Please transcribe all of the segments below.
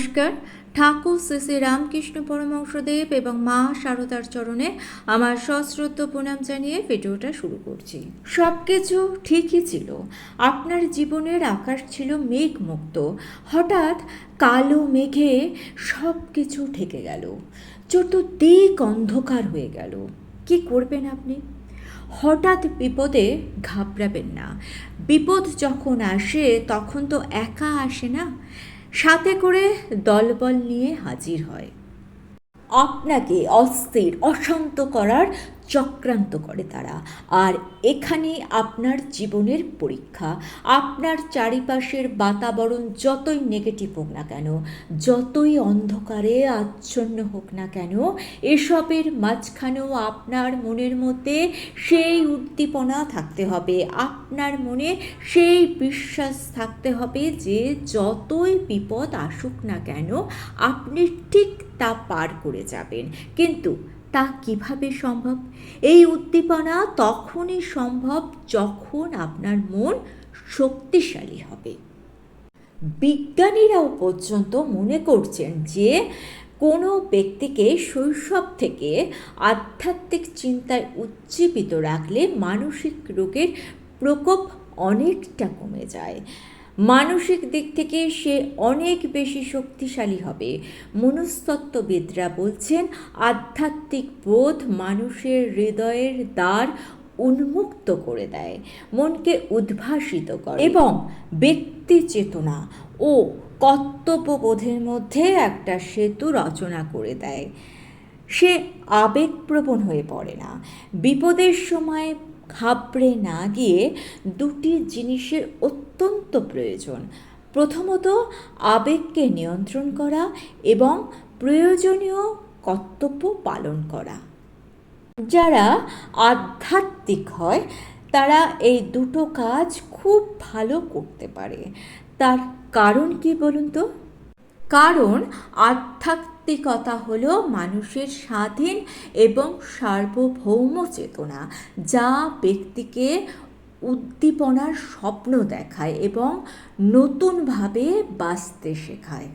নমস্কার। ঠাকুর শ্রী শ্রী রামকৃষ্ণ পরমংশদেব এবং মা সারদার চরণে আমার সশ্রদ্ধ প্রণাম জানিয়ে ভিডিওটা শুরু করছি। সব কিছু ঠিকই ছিল। আপনার জীবনের আকাশ ছিল মেঘমুক্ত। হঠাৎ কালো মেঘে সব কিছু ঢেকে গেল। চতুর্দিক অন্ধকার হয়ে গেল। কি করবেন আপনি? হঠাৎ বিপদে ঘাবড়াবেন না। বিপদ যখন আসে, তখন তো একা আসে না? সাথে করে দলবল নিয়ে হাজির হয়। আপনাকে অস্থির অশান্ত করার চক্রান্ত করে তারা। আর এখানে আপনার জীবনের পরীক্ষা, আপনার চারিপাশের বাতাবরণ যতই নেগেটিভ হোক না কেন, যতই অন্ধকারে আচ্ছন্ন হোক না কেন, এসবের মাঝখানেও আপনার মনের মধ্যে সেই উদ্দীপনা থাকতে হবে। আপনার মনে সেই বিশ্বাস থাকতে হবে যে যতই বিপদ আসুক না কেন, আপনি ঠিক তা পার করে যাবেন। কিন্তু তা কীভাবে সম্ভব? এই উদ্দীপনা তখনই সম্ভব যখন আপনার মন শক্তিশালী হবে। বিজ্ঞানীরাও পর্যন্ত মনে করছেন যে, কোনো ব্যক্তিকে শৈশব থেকে আধ্যাত্মিক চিন্তায় উজ্জীবিত রাখলে মানসিক রোগের প্রকোপ অনেকটা কমে যায়। মানসিক দিক থেকে সে অনেক বেশি শক্তিশালী হবে। মনস্তত্ত্ববিদরা বলছেন, আধ্যাত্মিক বোধ মানুষের হৃদয়ের দ্বার উন্মুক্ত করে দেয়, মনকে উদ্ভাসিত করে এবং ব্যক্তি চেতনা ও কর্তব্যবোধের মধ্যে একটা সেতু রচনা করে দেয়। সে আবেগপ্রবণ হয়ে পড়ে না। বিপদের সময় ঘাবড়ে না গিয়ে দুটি জিনিসের অত্যন্ত প্রয়োজন। প্রথমত, আবেগকে নিয়ন্ত্রণ করা এবং প্রয়োজনীয় কর্তব্য পালন করা। যারা আধ্যাত্মিক হয়, তারা এই দুটো কাজ খুব ভালো করতে পারে। তার কারণ কি বলুন তো? কারণ আধ্যাত্মিকতা হল মানুষের স্বাধীন এবং সার্বভৌম চেতনা, যা ব্যক্তিকে উদ্দীপনার স্বপ্ন দেখায় এবং নতুনভাবে বাঁচতে শেখায়।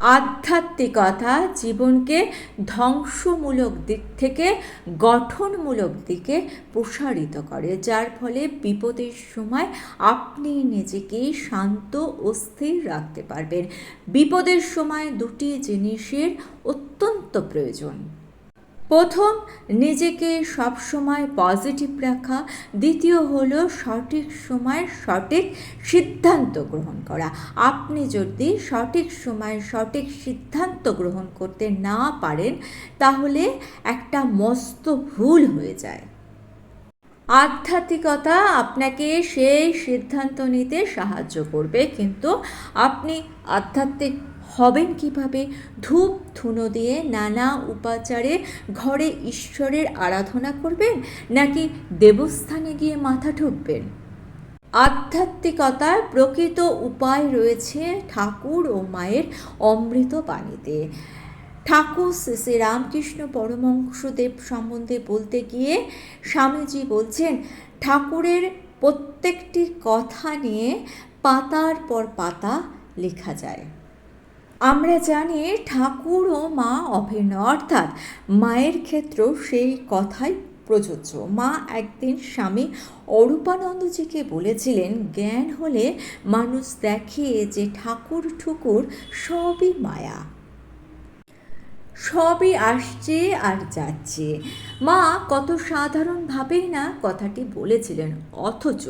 আধ্যাত্মিকতা জীবনকে ধ্বংসমূলক দিক থেকে, গঠনমূলক দিকে প্রসারিত করে, যার ফলে বিপদের সময় আপনি নিজেকে শান্ত অস্থির স্থির রাখতে পারবেন। বিপদের সময় দুটি জিনিসের অত্যন্ত প্রয়োজন। প্রথম, নিজেকে সবসময় পজিটিভ রাখা। দ্বিতীয় হলো, সঠিক সময় সঠিক সিদ্ধান্ত গ্রহণ করা। আপনি যদি সঠিক সময় সঠিক সিদ্ধান্ত গ্রহণ করতে না পারেন, তাহলে একটা মস্ত ভুল হয়ে যায়। আধ্যাত্মিকতা আপনাকে সেই সিদ্ধান্ত নিতে সাহায্য করবে, কিন্তু আপনি আধ্যাত্মিক হবেন কীভাবে? ধূপ, ধুনো দিয়ে নানা উপাচারে ঘরে ঈশ্বরের আরাধনা করবেন নাকি দেবস্থানে গিয়ে মাথা ঠুকবেন? আধ্যাত্মিকতার প্রকৃত উপায় রয়েছে ঠাকুর ও মায়ের অমৃত বাণীতে। ঠাকুর শ্রী রামকৃষ্ণ পরমংশদেব সম্বন্ধে বলতে গিয়ে স্বামীজি বলছেন, ঠাকুরের প্রত্যেকটি কথা নিয়ে পাতার পর পাতা লেখা যায়। আমরা জানি ঠাকুর ও মা অভিন্ন, অর্থাৎ মায়ের ক্ষেত্রেও সেই কথাই প্রযোজ্য। মা একদিন স্বামী অরূপানন্দজিকে বলেছিলেন, জ্ঞান হলে মানুষ দেখে যে ঠাকুর ঠুকুর সবই মায়া। সবই আসছে আর যাচ্ছে। মা কত সাধারণভাবেই না কথাটি বলেছিলেন, অথচ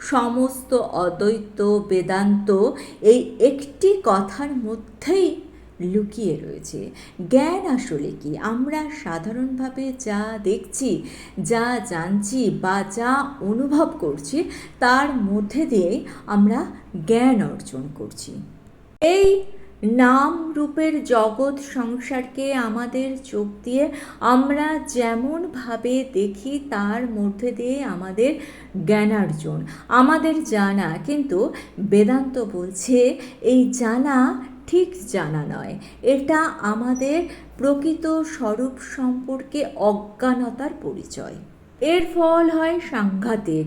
সমস্ত অদ্বৈত বেদান্ত এই একটি কথার মধ্যেই লুকিয়ে রয়েছে। জ্ঞান আসলে কি? আমরা সাধারণভাবে যা দেখছি, যা জানছি বা যা অনুভব করছি, তার মধ্যে দিয়ে আমরা জ্ঞান অর্জন করছি। এই নাম রূপের জগৎ সংসারকে আমাদের চোখ দিয়ে আমরা যেমনভাবে দেখি, তার মধ্যে দিয়ে আমাদের জ্ঞানার্জন, আমাদের জানা। কিন্তু বেদান্ত বলছে, এই জানা ঠিক জানা নয়। এটা আমাদের প্রকৃত স্বরূপ সম্পর্কে অজ্ঞানতার পরিচয়। এর ফল হয় সাংঘাতিক।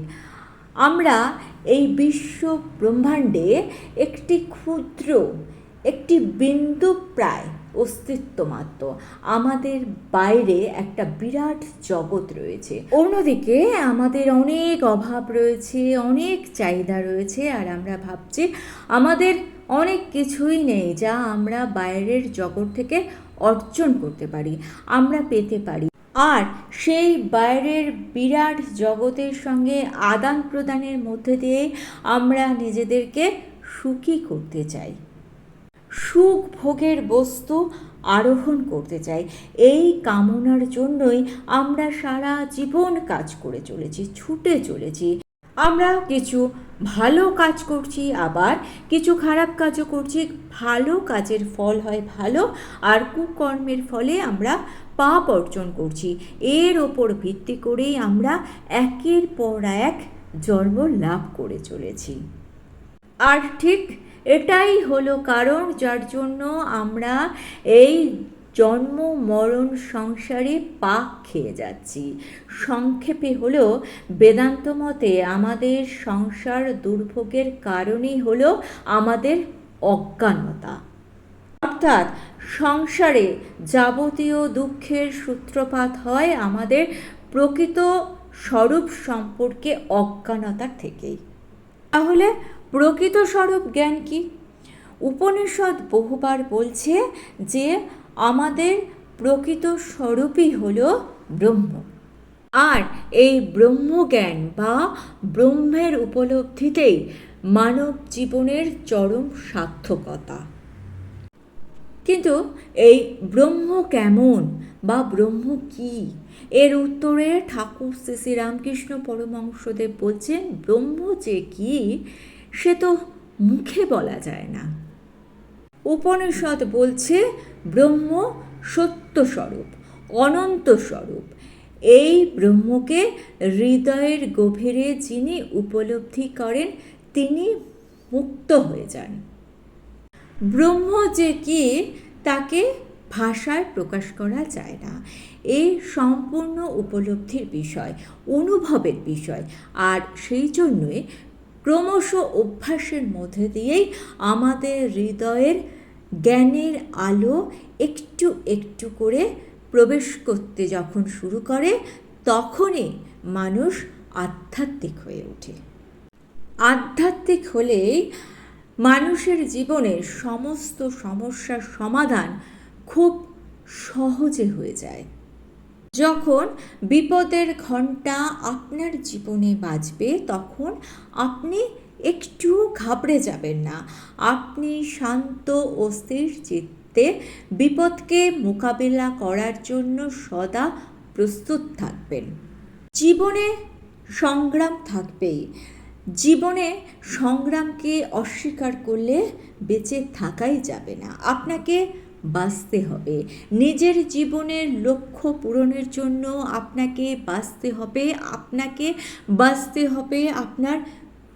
আমরা এই বিশ্ব ব্রহ্মাণ্ডে একটি ক্ষুদ্র একটি বিন্দু প্রায় অস্তিত্ব মাত্র। আমাদের বাইরে একটা বিরাট জগৎ রয়েছে। অন্যদিকে আমাদের অনেক অভাব রয়েছে, অনেক চাহিদা রয়েছে আর আমরা ভাবছি আমাদের অনেক কিছুই নেই যা আমরা বাইরের জগৎ থেকে অর্জন করতে পারি, আমরা পেতে পারি। আর সেই বাইরের বিরাট জগতের সঙ্গে আদান প্রদানের মধ্যে দিয়ে আমরা নিজেদেরকে সুখী করতে চাই। সুখ ভোগের বস্তু আরোহণ করতে চাই। এই কামনার জন্যই আমরা সারা জীবন কাজ করে চলেছি, ছুটে চলেছি। আমরা কিছু ভালো কাজ করছি, আবার কিছু খারাপ কাজও করছি। ভালো কাজের ফল হয় ভালো, আর কুকর্মের ফলে আমরা পাপ অর্জন করছি। এর ওপর ভিত্তি করেই আমরা একের পর এক জন্ম লাভ করে চলেছি। আর ঠিক এটাই হলো কারণ যার জন্য আমরা এই জন্ম মরণ সংসারে পাক খেয়ে যাচ্ছি। সংক্ষেপে হলো, বেদান্ত মতে আমাদের সংসার দুর্ভোগের কারণই হলো আমাদের অজ্ঞানতা। অর্থাৎ সংসারে যাবতীয় দুঃখের সূত্রপাত হয় আমাদের প্রকৃত স্বরূপ সম্পর্কে অজ্ঞানতা থেকেই। তাহলে প্রকৃত স্বরূপ জ্ঞান কি? উপনিষদ বহুবার বলছে যে আমাদের প্রকৃত স্বরূপই হল ব্রহ্ম। আর এই ব্রহ্মজ্ঞান বা ব্রহ্মের উপলব্ধিতেই মানব জীবনের চরম সার্থকতা। কিন্তু এই ব্রহ্ম কেমন বা ব্রহ্ম কি? এর উত্তরে ঠাকুর শ্রী শ্রী রামকৃষ্ণ পরমহংসদেব বলছেন, ব্রহ্ম যে কি সে তো মুখে বলা যায় না। উপনিষদ বলছে, ব্রহ্ম সত্য স্বরূপ অনন্ত স্বরূপ। এই ব্রহ্মকে হৃদয়ের গভীরে যিনি উপলব্ধি করেন, তিনি মুক্ত হয়ে যান। ব্রহ্ম যে কি, তাকে ভাষায় প্রকাশ করা যায় না। এই সম্পূর্ণ উপলব্ধির বিষয়, অনুভবের বিষয়। আর সেই জন্যই ক্রমশ অভ্যাসের মধ্যে দিয়েই আমাদের হৃদয়ের জ্ঞানের আলো একটু একটু করে প্রবেশ করতে যখন শুরু করে, তখনই মানুষ আধ্যাত্মিক হয়ে ওঠে। আধ্যাত্মিক হলেই মানুষের জীবনের সমস্ত সমস্যার সমাধান খুব সহজে হয়ে যায়। যখন বিপদের ঘণ্টা আপনার জীবনে বাজবে, তখন আপনি একটু ঘাবড়ে যাবেন না। আপনি শান্ত ও স্থির চিত্তে বিপদকে মোকাবিলা করার জন্য সদা প্রস্তুত থাকবেন। জীবনে সংগ্রাম থাকবেই। জীবনে সংগ্রামকে অস্বীকার করলে বেঁচে থাকাই যাবে না। আপনাকে বাঁচতে হবে। নিজের জীবনের লক্ষ্য পূরণের জন্য আপনাকে বাঁচতে হবে, আপনাকে বাঁচতে হবে আপনার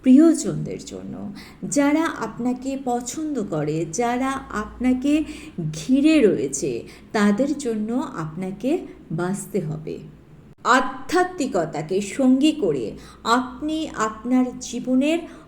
প্রিয়জনদের জন্য। যারা আপনাকে পছন্দ করে, যারা আপনাকে ঘিরে রয়েছে, তাদের জন্য আপনাকে বাঁচতে হবে। আধ্যাত্মিকতাকে সঙ্গী করে আপনি আপনার জীবনের